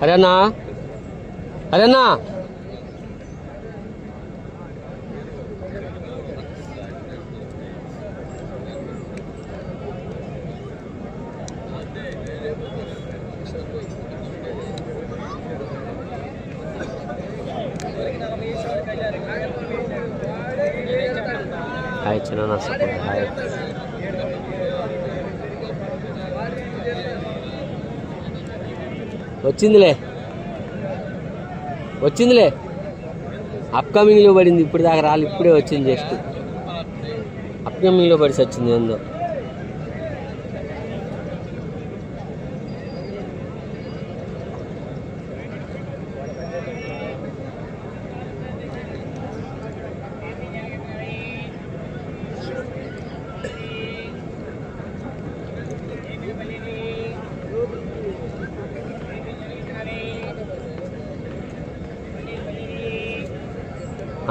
Arena arena అన్నా వచ్చిందిలే. వచ్చిందిలే. అప్కమింగ్లో పడింది ఇప్పుడు దాకా రాలి ఇప్పుడే వచ్చింది జస్ట్ అప్కమింగ్లో పడిసి వచ్చింది ఏందో.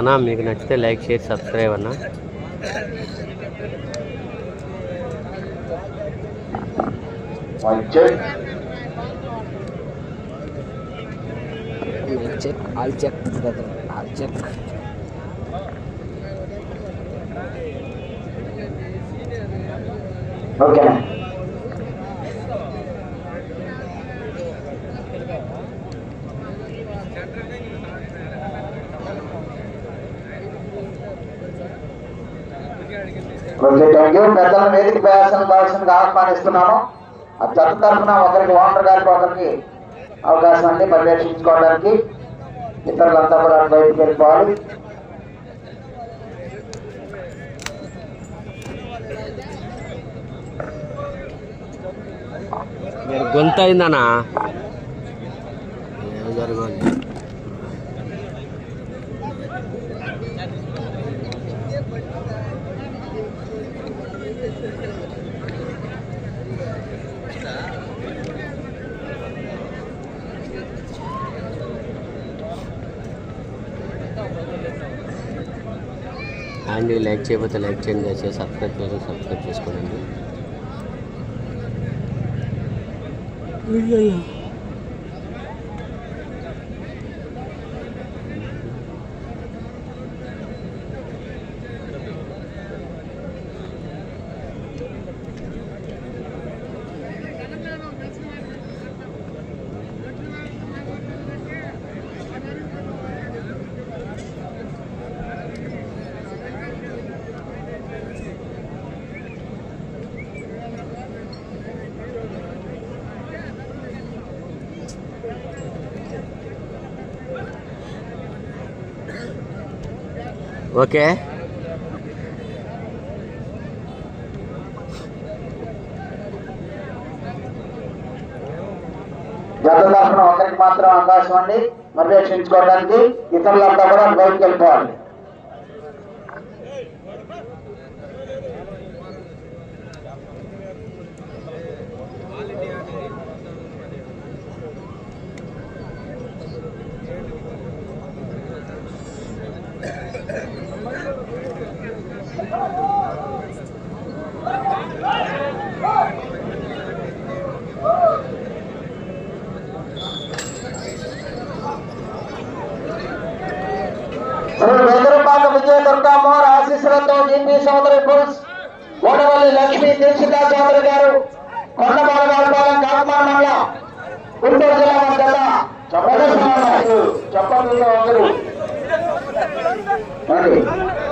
అన్న మీకు నచ్చితే లైక్ షేర్ సబ్స్క్రైబ్ అన్నా. Check check all check all check ఓకేనా ఓకే యూ పెద్దల వేదిక ప్రయాసం కావాల్సిందిగా ఆహ్వానిస్తున్నాము. ఆ జత తరఫున ఒకరికి ఓనర్ గారికి ఒకరికి అవకాశం అండి పర్యవేక్షించుకోవడానికి ఇతరులంతా కూడా బయటికి వెళ్ళిపోవాలి. గొంత అయిందనా? జరగాలి అండ్ లైక్ చేయకపోతే లైక్ చేయండి దయచేసి సబ్స్క్రైబ్ చేసి సబ్స్క్రైబ్ చేసుకోండి. ఓకే. జత మాత్రం అవకాశం అండి పర్యవేక్షించుకోవడానికి ఇతరులంతా కూడా బయటకు వెళ్ళిపోవాలి శ్రీ వెదురుపాక ఆశీస్సులతో జీపీ సోదరి పుల్స్ కోడవల్లి లక్ష్మీ దీక్షితా చౌదరి గారు కొండబాలపాలెం కాకుమార్ మండల గుంటూరు జిల్లా మధ్య చెప్పండి ఒకరు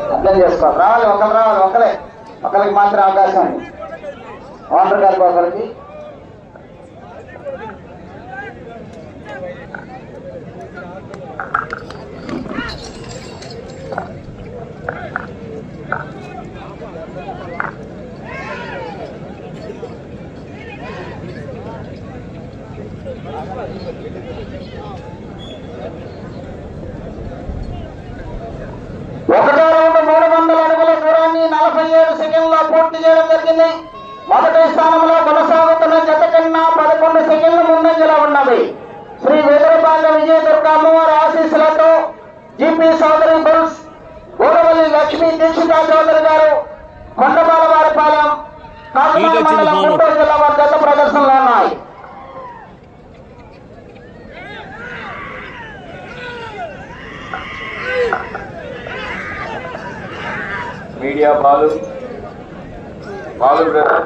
అర్థం చేసుకోవాలి. రావాలి ఒకరు రావాలి ఒకరే. ఒకరికి మాత్రం అవకాశం అండి ఓనర్ గారికి ఒకరికి ఒకటో రౌండ్ మూడు వందల అడుగుల దూరాన్ని నలభై ఏడు సెకండ్లో పూర్తి జరిగింది మొదటి స్థానంలో కొనసాగుతున్న జత కన్నా పదకొండు సెకండ్ల ముందంజలో ఉన్నది. శ్రీ వెదురుపాక విజయ దుర్గా అమ్మవారి ఆశీస్సులతో జీపీ సోదరి బుల్స్ గోడవల్లి లక్ష్మీ దీక్షితా చౌదరి గారు కొండబాలవారిపాలెం కాకినాడ మండలం. గుంటూరు జిల్లా వారి జత ప్రదర్శనలో ఉన్నాయి. మీడియా బాలు బాలు బ్రదర్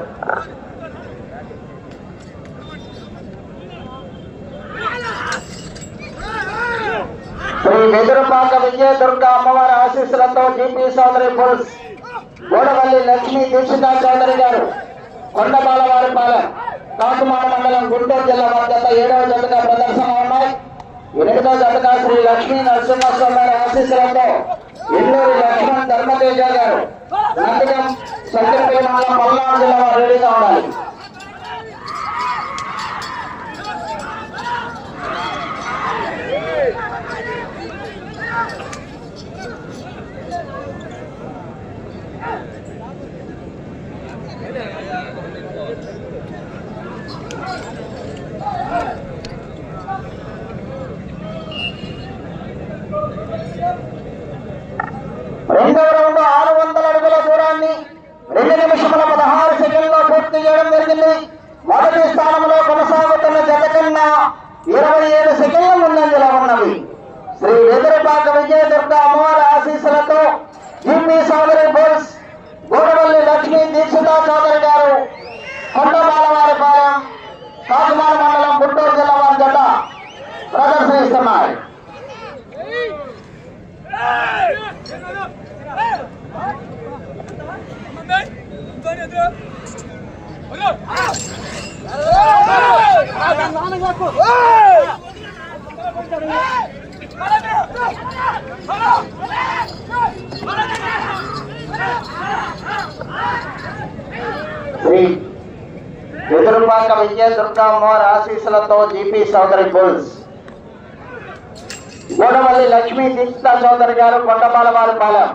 శ్రీ వెదురుపాక విజయదుర్గ అమ్మవారి ఆశీస్సులతో జీపీ సోదరి పుల్స్ గోడవల్లి లక్ష్మీ దీక్షిత చౌదరి గారు కొండబాలవారి పాలెం కాకుమాడ మండలం గుంటూరు జిల్లా మధ్యత ఏడవ జతగా ప్రదర్శన ఉన్నాయి. ఎనిమిదవ జతగా శ్రీ లక్ష్మీ నరసింహస్వామి వారి ఆశీస్సులతో ఎల్లూరి లక్ష్మణ్ ధర్మతేజ గారు నందిగం సంతపల్లి మండలం పల్నాడు జిల్లా వారు రెడీగా ఉండాలి రెండవ రౌండ్ ఆరు వందల అడుగుల దూరాన్ని రెండు నిమిషముల పదహారు సెకండ్లో పూర్తి చేయడం జరిగింది. మొదటి స్థానంలో కొనసాగుతున్న జత కన్నా ఇరవై ఏడు సెకండ్ల ముందంజలో ఉన్నవి. శ్రీ వెదురుపాక విజయదుర్గ అమ్మవారి ఆశీస్సులతో జీపీ సోదరి బోల్స్ గోడవల్లి లక్ష్మీ దీక్షిత చౌదరి గారు కొండబాలవారి పాలెం కాకినాడ మండలం గుంటూరు జిల్లా వారి జత ప్రదర్శనిస్తున్నారు శ్రీ ఎదురుపాక విజయ దుర్గమ్మవారి ఆశీస్సులతో జీపీ సోదరి బుల్స్. గోడవల్లి లక్ష్మీ దీక్షిత చౌదరి గారు కొండపాలవారి పాలెం.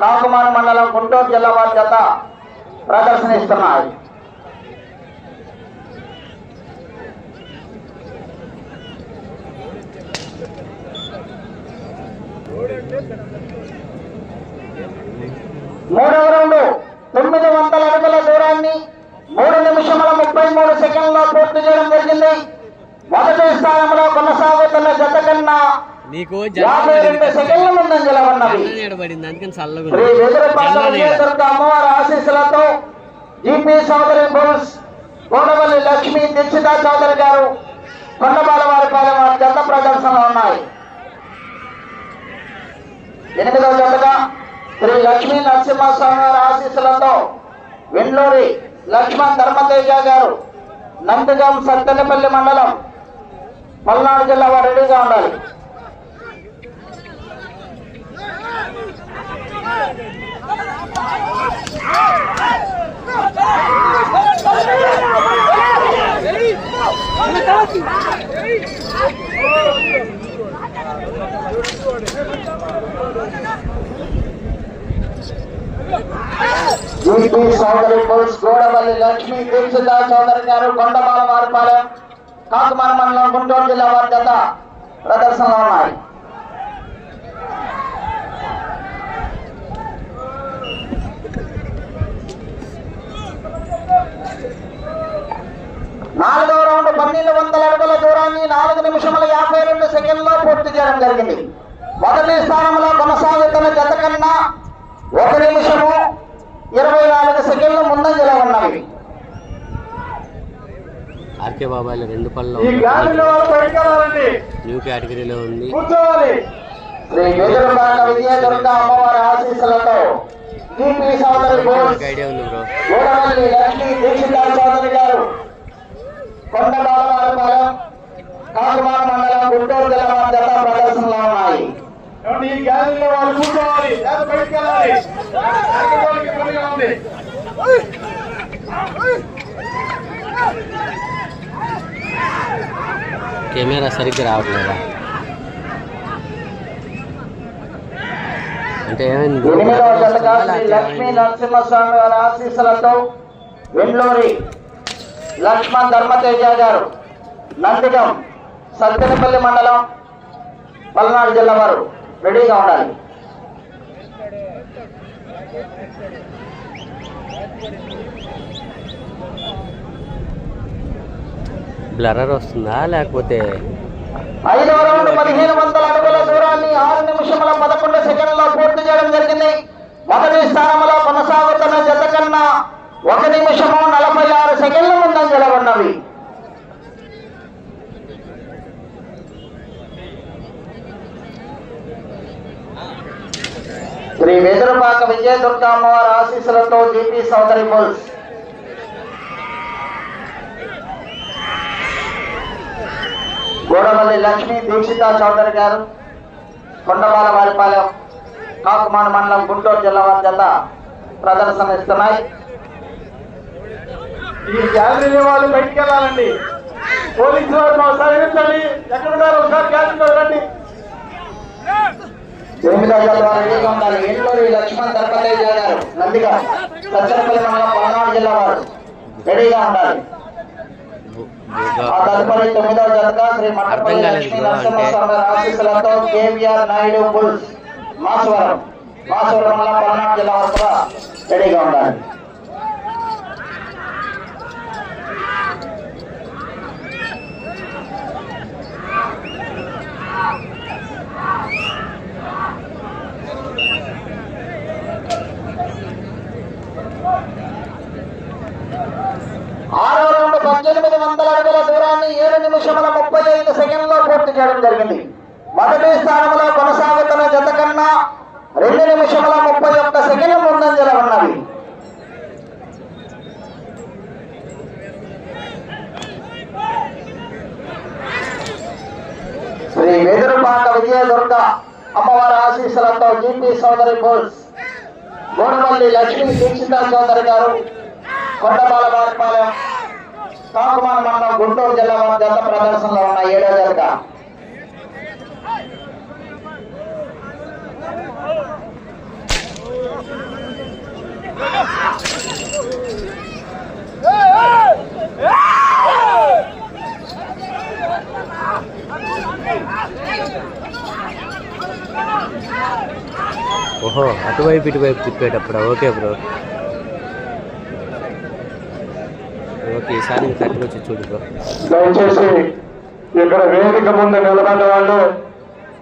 కాకుమాన మండలం గుంటూరు జిల్లా వారి జత ప్రదర్శనిస్తున్నాయి. మూడవ రౌండ్ తొమ్మిది వందల అడుగుల దూరాన్ని మూడు నిమిషముల ముప్పై మూడు సెకండ్లో పూర్తి చేయడం జరిగింది. మొదటి స్థానంలో కొనసాగుతున్న జత కన్నా నీకు పడింది. అందుకని అమ్మవారి ఆశీస్సులతో జీపీ చౌదరి బుల్స్ గోడవల్లి లక్ష్మీ దీక్షిత చౌదరి గారు కొండబాల వారి పాలెం వారి జత ప్రదర్శనలో ఉన్నాయి. ఎనిమిదవ జతగా శ్రీ లక్ష్మీ నరసింహస్వామి గారి ఆశీస్సులతో వెండూరి లక్ష్మణ్ ధర్మతేజ గారు నందిగం సత్తెనపల్లి మండలం పల్నాడు జిల్లా వారు రెడీగా ఉండాలి జీపీ సోదరి పోలీస్ గోడవల్లి లక్ష్మి దీక్షిత చౌదరి గారు కొండపాల వారిపాలెం కాకుమార మండలం గుంటూరు జిల్లా వారి జత ప్రదర్శనలో ఉన్నాయి. నాలుగో రౌండ్ పన్నెండు వందల అడుగుల దూరాన్ని నాలుగు నిమిషముల యాభై రెండు సెకండ్లో పూర్తి చేయడం జరిగింది. మొదటి స్థానంలో కొనసాగుతున్న జత కన్నా ఒక నిమిషము ఇరవై నాలుగు సెకండ్లు ముందంజలో ఉన్నవి. ఆర్కే బాబాయ్లో రెండు న్యూ కేటగిరీలో ఉంది. కూర్చోవాలి. శ్రీ విజయదుర్గ అమ్మవారి ఆశీస్సులతో ఐడియా ఉంది బ్రో. దీక్షిత చౌదరి గారు కొండ బాలవారిపాలెం కాకుమాన మండలం గుంటూరు జిల్లా వారి జత ప్రదర్శనలో ఉన్నాయి ఏమండి, ఈ గాలిలో వాళ్ళు కూర్చోవాలి. లేదా బయటికి వెళ్ళాలి ఆడుకోవడానికి ఇబ్బందిగా ఉంది. కెమెరా సరిగ్గా రావట్లేదా? అంటే లక్ష్మీ నరసింహస్వామి వారి ఆశీస్సులతో వెండ్లూరి లక్ష్మణ్ ధర్మతేజ గారు నందిగం సత్తెనపల్లి మండలం పల్నాడు జిల్లా వారు రెడీగా ఉండాలి. బ్లరర్ వస్తుందా లేకపోతే ఐదవ రౌండ్ పదిహేను వందల అడుగుల దూరాన్ని ఆరు నిమిషముల పదకొండు సెకండ్లో పూర్తి చేయడం జరిగింది. మొదటి స్థానంలో కొనసాగుతున్న జత కన్నా ఒక నిమిషము నలభై ఆరు సెకండ్ల ముందంజల ఉన్నవి. శ్రీ వెదురుపాక విజయ దుర్గామ్మవారి ఆశీస్సులతో జీపీ సోదరి బుల్స్. గోడవల్లి లక్ష్మీ దీక్షిత చౌదరి గారు కొండపాల వారిపాలెం కాకుమాన మండలం గుంటూరు జిల్లా వారి జిల్లా ప్రదర్శన ఇస్తున్నాయి. ఈ గ్యాలరీ వాళ్ళు బయటికి వెళ్ళాలండి. పోలీసు వారు మా సహకరించండి ఎక్కడ ఉన్నారు ఒకసారి గ్యాలరీలో రండి ఎనిమిదో జత లక్ష్మణ్ ధర్మతేజ గారు నందిగా. సత్యనపల్లి మండలం పల్నాడు జిల్లా వారు రెడీగా ఉండాలి ఆ తదుపరి తొమ్మిదవ జతగా శ్రీ అర్థం లక్ష్మీ నరసింహస్వామి ఆశీస్సులతో కేవీఆర్ నాయుడు బుల్స్ మాసవరం మాసవరం మండలం పల్నాడు జిల్లా వారు కూడా రెడీగా ఉండాలి ఆరో రౌండ్ పద్దెనిమిది వందల అడుగుల దూరాన్ని ఏడు నిమిషముల ముప్పై ఐదు సెకండ్లో పూర్తి చేయడం జరిగింది. మొదటి స్థానంలో కొనసాగుతున్న జత కన్నా రెండు నిమిషముల ముప్పై ఒక్క సెకండ్ల ముందంజల ఉన్నవి. శ్రీ వెదురుపాక విజయదుర్గ అమ్మవారి ఆశీస్సులతో జీపీ సోదరి బోల్స్ గోడవల్లి లక్ష్మీ దీక్షిత సోదరి గారు కొండపాల బాలపాలెం కాకుమాన మండలం గుంటూరు జిల్లా జత ప్రదర్శనలో ఉన్న ఏడో జత ఓహో అటువైపు ఇటువైపు తిప్పేటప్పుడు? Okay bro. ఓకే ఈసారి కరెక్ట్గా వచ్చి చూడు బ్రో. దయచేసి ఇక్కడ వేదిక ముందు నిలబడ్డ వాళ్ళు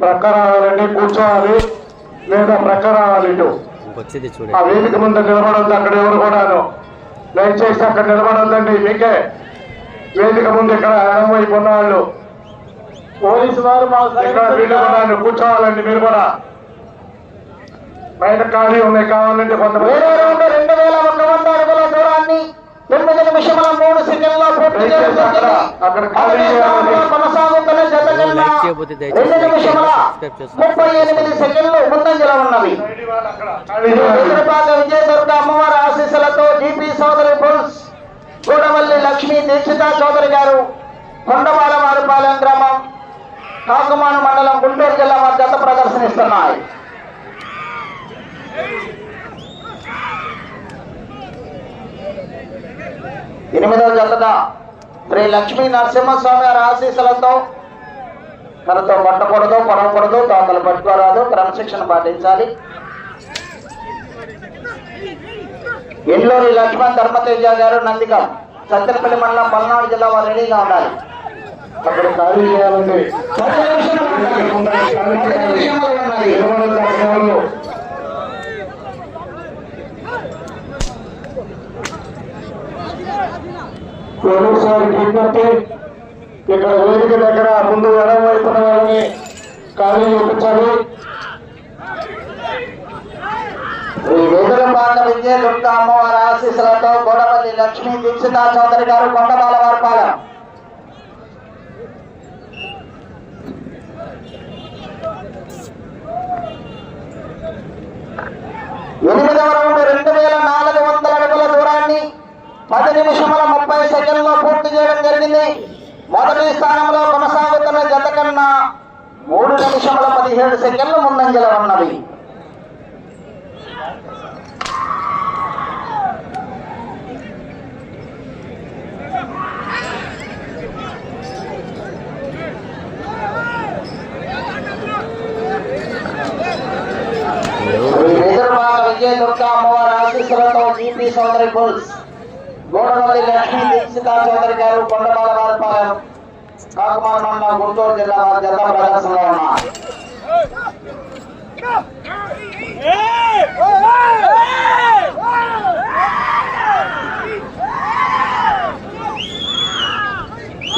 ప్రక్క రావాలండి కూర్చోవాలి. లేదా ప్రక్క రావాలి ఇటు. ఇంకొచ్చేది ఆ వేదిక ముందు నిలబడొద్దు అక్కడ ఎవరు కూడాను దయచేసి అక్కడ నిలబడొద్దండి మీకే. వేదిక ముందు ఇక్కడ ఎడం వైపు ఉన్న వాళ్ళు పోలీసు వారు వీళ్ళు కూర్చోవాలండి మీరు కూడా. బయట ఖాళీ ఉన్నాయి కావాలంటే కొంతమంది. రెండు వేల ఒక వంద అడుగుల దూరాన్ని తొమ్మిది నిమిషముల మూడు సెకండ్ల పూర్తి కొనసాగుతున్న జత కన్నా రెండు నిమిషముల. ముప్పై ఎనిమిది సెకండ్లు ముందంజల ఉన్నవి. విజయదుర్గ అమ్మవారి ఆశీస్సులతో జీపీ సోదరి బుల్స్ గూడవల్లి లక్ష్మీ దీక్షిత చౌదరి గారు కొండపాల వారిపాలెం గ్రామం కాకుమాన మండలం గుంటూరు జిల్లా వారి జత ప్రదర్శనిస్తున్నాయి. ఎనిమిదవ జతగా శ్రీ లక్ష్మీ నరసింహస్వామి వారి ఆశీస్సులతో కరతో పట్టకూడదు పడవకూడదు తోకలు పట్టుకోరాదు క్రమశిక్షణ పాటించాలి. ఎల్లూరి లక్ష్మణ్ ధర్మతేజ గారు నందిగా సత్తెనపల్లి మండలం పల్నాడు జిల్లా వారు రెడీగా ఉండాలి. అక్కడ ఖాళీ పది నిమిషాలు ఉన్నది. పది నిమిషాలు ఉన్నది. నిలబడొద్దు అక్కడ ఎవరు. పోలీసు వారికి విజ్ఞప్తి ఇక్కడ వేదిక దగ్గర ముందు ఎడం వైపున వాళ్ళని ఖాళీ చూపించాలి. ఈ శ్రీ వేదులపాక విద్య దుర్గ అమ్మవారి ఆశీస్సులతో గోడవల్లి లక్ష్మీ దీక్షితా చౌదరి గారు కొండబాల వారిపాలెం. ఎనిమిదవ రౌండ్ పది నిమిషముల ముప్పై సెకండ్లో పూర్తి చేయడం జరిగింది. మొదటి స్థానంలో కొనసాగుతున్న జత కన్నా మూడు నిమిషముల పదిహేడు సెకండ్లు ముందంజల ఉన్నవి. విజయ దుర్గా అమ్మవారి అమ్మవారి ఆశీస్సులతో జీపీ సోదరి బుల్స్. గోడవల్లి లక్ష్మీ దీక్షిత చౌదరి గారు కొండబాల వారిపాలెం కాకుమార మండలం గుంటూరు జిల్లా వారి జత ప్రదర్శనలో ఉన్నారు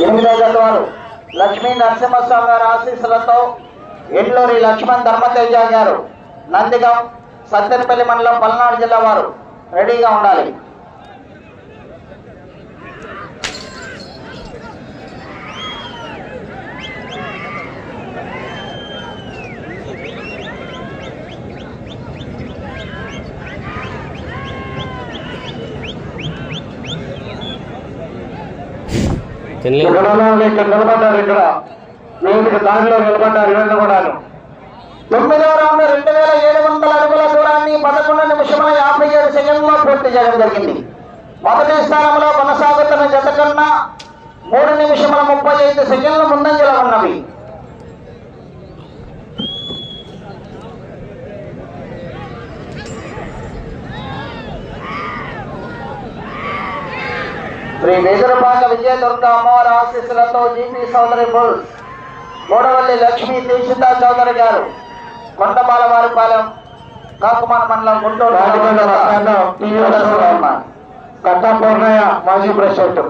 ఎనిమిదో జత వారు లక్ష్మీ నరసింహస్వామి గారి ఆశీస్సులతో ఎల్లూరి లక్ష్మణ్ ధర్మతేజ గారు నందిగం సత్తెనపల్లి మండలం పల్నాడు జిల్లా వారు రెడీగా ఉండాలి. తినలేదు ఇక్కడ ఉన్న వాళ్ళు ఇక్కడ నిలబడ్డారు ఇక్కడ. వేదిక దారిలో నిలబడ్డారు ఇవన్నీ కూడాను. తొమ్మిదవ రౌండ్ రెండు వేల ఏడు వందల అడుగుల దూరాన్ని పదకొండు నిమిషముల యాభై ఏడు సెకండ్లో పూర్తి చేయడం జరిగింది. మొదటి స్థానంలో కొనసాగుతున్న జత కన్నా మూడు నిమిషముల ముప్పై ఐదు సెకండ్ల ముందంజలో ఉన్నవి. శ్రీ వేదురపాక విజయదుర్గ అమ్మవారి ఆశీస్సులతో జీపీ సోదరి బుల్స్ గోడవల్లి లక్ష్మీ దీక్షిత చౌదరి గారు కొండబాలవారిపాలెం కాకుమాన మండలం గుంటూరు రాజమండ్రి రసాయనం టీవీ కట్టా పూర్ణయ్య మాజీ ప్రెసిడెంట్.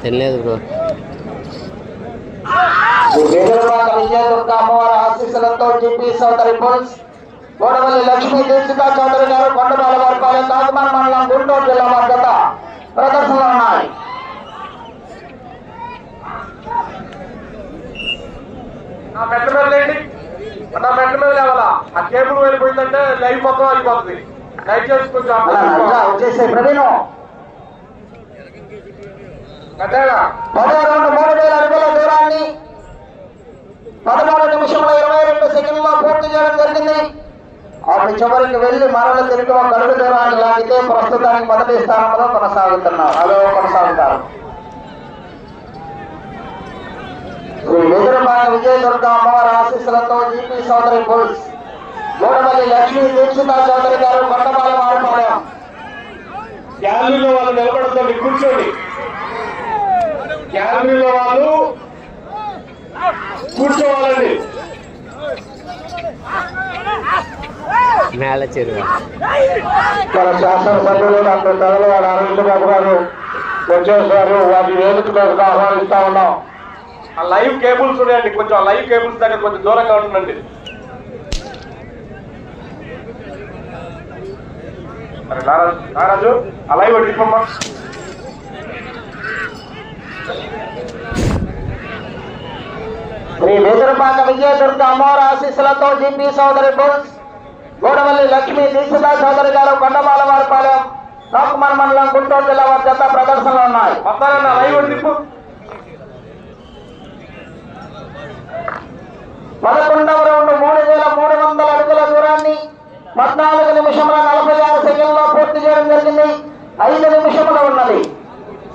తినలేదు బ్రో వేదురపాక విజయదుర్గ అమ్మవారి ఆశీస్సులతో జీపీ సోదరి బుల్స్ గోడవల్లి లక్ష్మీ దీక్షిత చౌదరి గారు కొండబాలవారిపాలెం కాకుమాన మండలం గుంటూరు జిల్లా వారి జత ప్రదర్శనలో ఉన్నాయి నా మెట్ల మీద లేండి. నా మెట్ల మీద లేవాలా? ఆ కేబుల్ వెళ్ళిపోయిందంటే లైవ్ మొత్తం అయిపోతుంది దయచేసి కొంచెం వచ్చేసే ప్రవీణ్. మూడు వేల అడుగుల దూరాన్ని పదమూడు నిమిషముల ఇరవై రెండు సెకండ్లో పూర్తి చేయడం జరిగింది. అప్పుడు చివరికి వెళ్ళి మరల తిరిగి ఒక అడుగు దూరాన్ని లాగితే ప్రస్తుతానికి మొదటి స్థానంలో కొనసాగుతున్నారు. అదో కొనసాగుతారు. వెదురుపాక విజయదుర్గ అమ్మవారి ఆశీస్సులతో జీపీ సోదరి బుల్స్ గోడవల్లి లక్ష్మీ దీక్షిత చౌదరి గారు కొండపాలెం గ్యాలరీలో వాళ్ళు నిలబడుతుంది కూర్చోండి. గ్యాలరీలో వాళ్ళు కూర్చోవాలండి. నేల చెరువు. మన శాసనసభ్యులు డాక్టర్ తగలవాడ అరవింద్ బాబు గారు వచ్చేసారు వారి వేదికలోకి ఆహ్వానిస్తా ఉన్నాం. ఆ లైవ్ కేబుల్స్ ఉన్నాయండి. కొంచెం ఆ లైవ్ కేబుల్స్ దగ్గర కొంచెం దూరంగా నారాజు నారాజు ఆ లైవ్ అడిగిపోమ్మా శ్రీ వెదురుపాక విజయదుర్గ అమ్మవారి ఆశీస్సులతో జీపీ సోదరి బుల్స్ గోడవల్లి లక్ష్మీ దీక్షిత చౌదరి గారు కొండమాల వారిపాలెం రాకుమార్ మండలం గుంటూరు జిల్లా వారి జత ప్రదర్శనలో ఉన్నాయి. పదకొండవ రౌండ్ మూడు వేల మూడు వందల అడుగుల దూరాన్ని పద్నాలుగు నిమిషముల నలభై ఆరు సెకండ్లో పూర్తి చేయడం జరిగింది. ఐదు నిమిషములు ఉన్నది.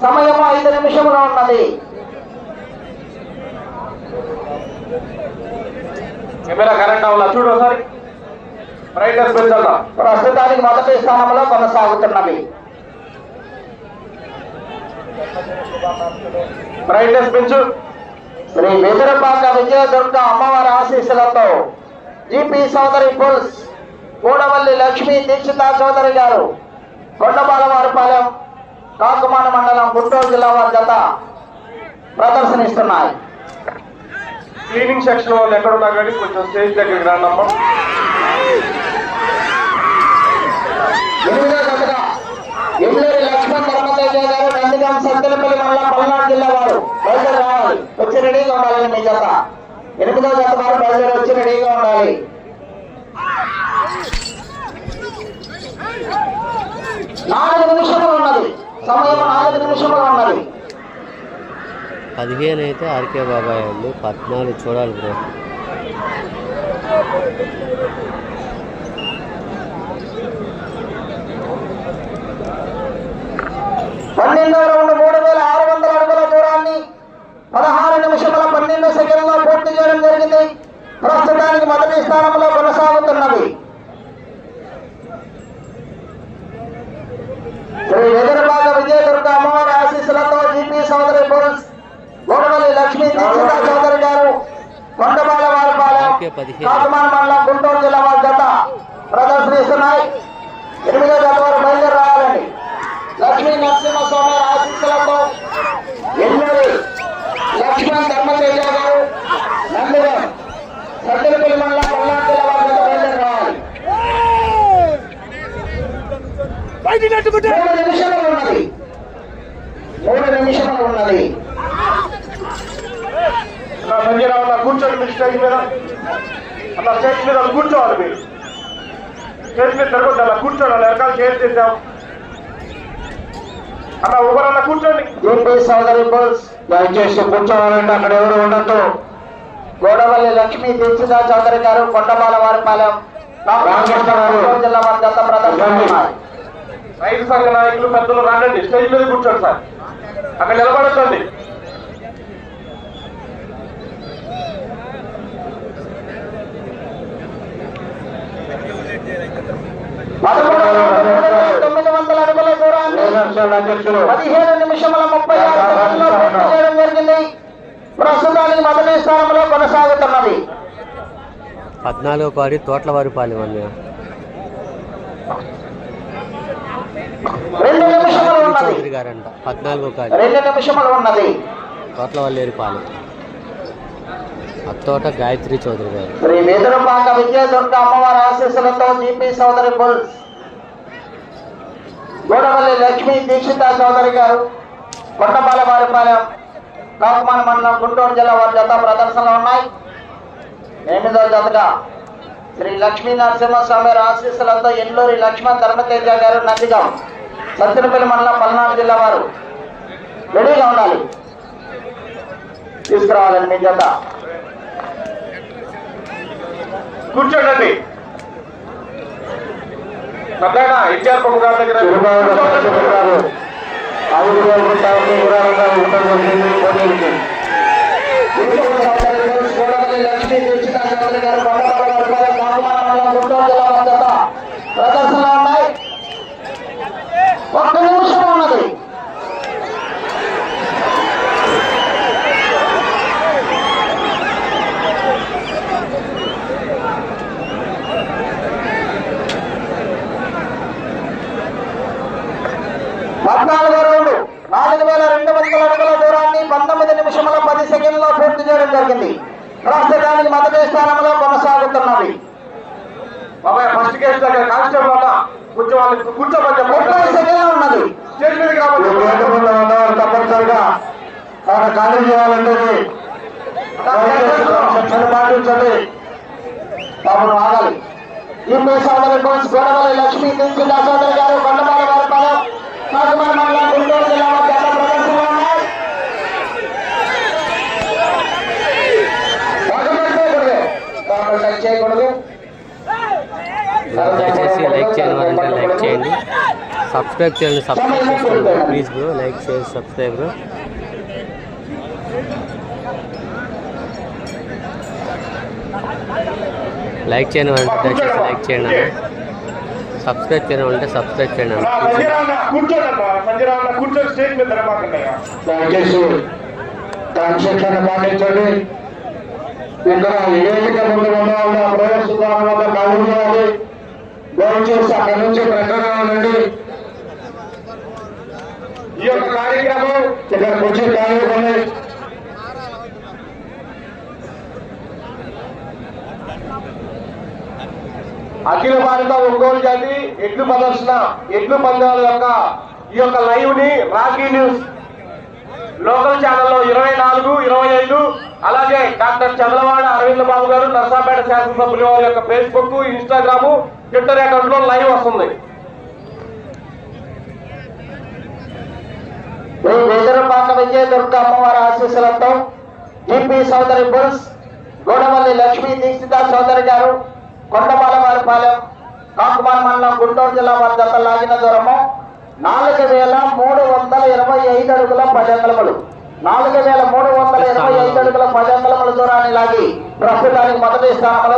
సమయం ఐదు నిమిషములు ఉన్నది. కెమెరా కరెక్ట్ అవ్వాలా చూడు ఒకసారి. బ్రైట్నెస్ పెంచాలా ప్రస్తుతానికి మొదటి స్థానంలో కొనసాగుతున్నవి. బ్రైట్నెస్ పెంచు శ్రీ వెదురపాక విజయదుర్గ అమ్మవారి ఆశీస్సులతో జీపీ సోదరి పుల్స్ గూడవల్లి లక్ష్మీ దీక్షిత చౌదరి గారు కొండబాలవారిపాలెం కాకుమాన మండలం గుంటూరు జిల్లా వారి జత ప్రదర్శనిస్తున్నాయి. క్లీనింగ్ సెక్షన్ వాళ్ళు ఎక్కడ ఉన్నా కానీ కొంచెం స్టేజ్ దగ్గరికి రండి అమ్మా ఎనిమిదో జతగా ఎల్లూరి లక్ష్మణ్ ధర్మతేజ గారు నందిగాం సత్తెనపల్లి మండలం పల్నాడు జిల్లా వచ్చి రెడీగా ఉండాలి మీ జత ఎనిమిదో జత వారు బయలుదేరి వచ్చి రెడీగా ఉండాలి. నాలుగు నిమిషములు ఉన్నది. సమయం నాలుగు నిమిషములు ఉన్నది. పదిహేను అయితే ఆర్కే బాబాయ్ అండి. పద్నాలుగు చూడాలి బ్రో. పన్నెండో రౌండ్ మూడు వేల ఆరు వందల పదహారు నిమిషముల పన్నెండు సెకండ్లో పూర్తి చేయడం జరిగింది ప్రస్తుతానికి మొదటి స్థానంలో కొనసాగుతున్నది శ్రీ ఎదురుబాగ విజయదుర్గ అమ్మవారి ఆశీస్సులతో జీపీ సోదరి గోడవల్లి లక్ష్మీ దీక్షిత చౌదరి గారు కొండబాల వారిపాలెం. కాకుమాన మండలం గుంటూరు జిల్లా వారి జత ప్రదర్శనిస్తున్నాయి ఎనిమిదో జత వారు బయలుదేరి రావాలండి లక్ష్మీ నరసింహస్వామి ఆశీస్సులతో ఎన్నూరి లక్ష్మణ్ ధర్మతేజ గారు నందిగా సద్దెలపల్లి మండలం పల్నాడు జిల్లా వారి జత బయలుదేరి రావాలి మూడు నిమిషములు ఉన్నది. మూడు ఉన్నది. కూర్చోండి మీరు స్టేజ్ మీద. అన్న స్టేజ్ మీద కూర్చోవాలి మీరు. స్టేజ్ మీద తిరగొద్దు అలా కూర్చోండి అలా వెనకాల షేర్ చేద్దాం అన్న ఒకరన్న కూర్చోండి. జేపీ సోదరి బుల్స్ దయచేసి కూర్చోవాలంటే అక్కడ ఎవరు ఉండొద్దు. గోడవల్లి లక్ష్మీ దీక్షిత చౌదరి గారు కొండబాల వారిపాలెం రామకృష్ణ గారు. జిల్లా వారి జత ప్రదర్శన రైతు సంఘ నాయకులు పెద్దలు రండి స్టేజ్ మీద కూర్చోండి సార్. అక్కడ నిలబడద్దండి పదమూడు తొమ్మిది వందల అడుగుల దూరాన్ని అధ్యక్షులు పదిహేను నిమిషముల ముప్పై ఆరు సెకండ్లో పూర్తి చేయడం జరిగింది. ప్రస్తుతానికి మొదటి స్థానంలో కొనసాగుతున్నది. పద్నాలుగో కాడి తోట్ల వారిపాలెం అన్న రెండు నిమిషములు ఉన్నది. గారంట. పద్నాలుగో కాడి రెండు నిమిషములు ఉన్నది. తోట్ల వల్లేరిపాలెం అత్తోట గాయత్రి చౌదరి గారు. శ్రీ వేదురుపాక అమ్మవారి ఆశీస్సులతో జీపీ సోదరి బుల్స్ గోడవల్లి లక్ష్మీ దీక్షిత చౌదరి గారు. కొండపాల వారిపాలెం కాకుమాన మండలం గుంటూరు జిల్లా వారి జత ప్రదర్శనలో ఉన్నాయి. ఎనిమిదో జతగా శ్రీ లక్ష్మీ నరసింహస్వామి ఆశీస్సులతో ఎల్లూరి లక్ష్మణ్ ధర్మతేజ గారు నందిగాం. సత్తినపల్లి మండలం పల్నాడు జిల్లా వారు రెడీగా ఉండాలి. తీసుకురావాలండి మీ జత. కూర్చోండి. సర్లేనా ఎన్టీఆర్ బాబు గారి దగ్గర కూర్చోండి. లక్ష్మీ దీక్షిత చౌదరి గారు బండపాల వర్గాల కాకుమాన మండలం గుంటూరు జిల్లా వారి జత ప్రదర్శనలో ఉన్నాయి ఒక్క నిమిషం ఉన్నది పద్నాలుగో రౌండ్ నాలుగు వేల రెండు వందల అడుగుల దూరాన్ని పంతొమ్మిది నిమిషముల పది సెకండ్లో పూర్తి చేయడం జరిగింది ప్రస్తుతానికి మొదటి స్థానంలో కొనసాగుతున్నది బాబాయ్ ఫస్ట్ కేసు దగ్గర కానిస్టేబుల్ అన్న కొంచెం వాళ్ళు కూర్చోమని ముప్పై చెప్పండి సెకండ్లు ఉన్నది స్టేజ్ మీదకి రావాలి తప్పనిసరిగా ఖాళీ చేయాలంటే పాటించండి పాపను ఆగాలి ఈ సోదరి కోచ్ గోడవల్లి లక్ష్మీ దీక్షిత సోదరి గారు కొండపాల వారిపాలెం కాకుమాన మండలం గుంటూరు జిల్లా వారి జత ప్రదర్శనలో ఉన్నాయి బాగుపడిపోకూడదు బాగా టచ్ చేయకూడదు దయచేసి లైక్ చేయని వారంటే లైక్ చేయండి. సబ్స్క్రైబ్ చేయండి సబ్స్క్రైబ్ చేసుకోండి. ప్లీజ్ బ్రో లైక్ చేయండి సబ్స్క్రైబ్ బ్రో లైక్ చేయని వారంటే దయచేసి లైక్ చేయండి అన్న. సబ్స్క్రైబ్ చేయని వాళ్ళంటే సబ్స్క్రైబ్ చేయండి అన్న. కూర్చోండి ఇక్కడ వేదిక ముందు ఉన్న వాళ్ళ ప్రవేశద్వారం వద్ద కళ్ళు చేయాలి దయచేసి అక్కడి నుంచి ప్రకటన ఉండండి ఈ యొక్క కార్యక్రమం ఇక్కడ వచ్చి కార్యక్రమం అఖిల భారత ఒంగోలు జాతి ఎడ్లు ప్రదర్శన ఎడ్లు పందాల యొక్క ఈ యొక్క లైవ్ని రాఖీ న్యూస్ లోకల్ ఛానల్లో ఇరవై నాలుగు ఇరవై ఐదు అలాగే డాక్టర్ చంద్రవాడ అరవింద్ బాబు గారు నర్సాపేట శాసనసభ్యుల వారి యొక్క ఫేస్బుక్ ఇన్స్టాగ్రామ్ ట్విట్టర్ అకౌంట్లో లైవ్ వస్తుంది. శ్రీ వెదురుపాక విజయ దుర్గ అమ్మవారి ఆశీస్సులతో జిపి సోదరి బుల్స్ గోడమల్లి లక్ష్మీ దీక్షిత సోదరి గారు కొండపాలవారిపాలెం కాకుమార్ మండలం గుంటూరు జిల్లా వారి జత లాగిన దూరము నాలుగు వేల మూడు వందల ఇరవై ఐదు అడుగుల పది అంగలములు నాలుగు వేల మూడు వందల ఇరవై ఐదు అడుగుల పది అంగుళముల దూరాన్ని లాగి ప్రస్తుతానికి మొదటి స్థానంలో